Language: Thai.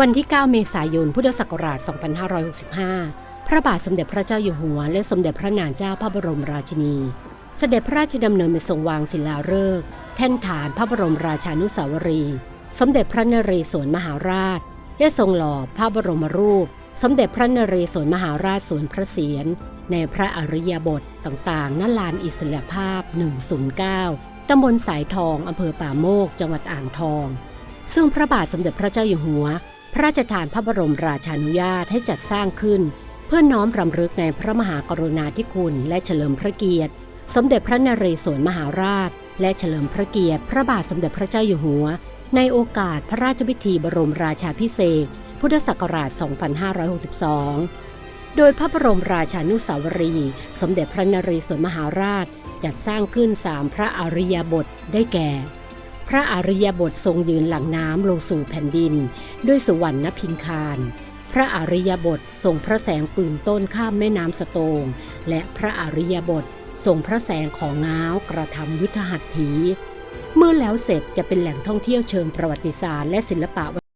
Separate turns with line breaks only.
วันที่ 9 เมษายน พุทธศักราช 2565 พระบาทสมเด็จพระเจ้าอยู่หัว และสมเด็จพระนางเจ้าพระบรมราชินี เสด็จพระราชดำเนินไปทรงวางศิลาฤกษ์แท่นฐานพระบรมราชานุสาวรีย์สมเด็จพระนเรศวรมหาราช ได้ทรงหล่อพระบรมรูป สมเด็จพระนเรศวรมหาราชสวนพระเศียรในพระอริยบทต่างๆณลานอิสระภาพ 109 ตำบลสายทอง อำเภอป่าโมก จังหวัดอ่างทอง ซึ่งพระบาทสมเด็จพระเจ้าอยู่หัว พระราชทานพระบรมราชานุญาตให้จัดสร้างขึ้น เพื่อน้อมรำลึกในพระมหากรุณาธิคุณและเฉลิมพระเกียรติ สมเด็จพระนเรศวรมหาราช และเฉลิมพระเกียรติ พระบาทสมเด็จพระเจ้าอยู่หัว ในโอกาสพระราชพิธีบรมราชาพิเศษพุทธศักราช 2562 โดยพระบรมราชานุสาวรี สมเด็จพระนเรศวรมหาราช จัดสร้างขึ้นสามพระอริยบทได้แก่ พระอริยบททรงยืนหลังน้ำลงสู่แผ่นดิน ด้วยสุวรรณพิงคารพระอริยบททรงพระแสงปืนต้นข้ามแม่น้ำสโตง และพระอริยบททรงพระแสงของง้าวกระทำยุทธหัตถี เมื่อแล้วเสร็จจะเป็นแหล่งท่องเที่ยวเชิงประวัติศาสตร์และศิลปะ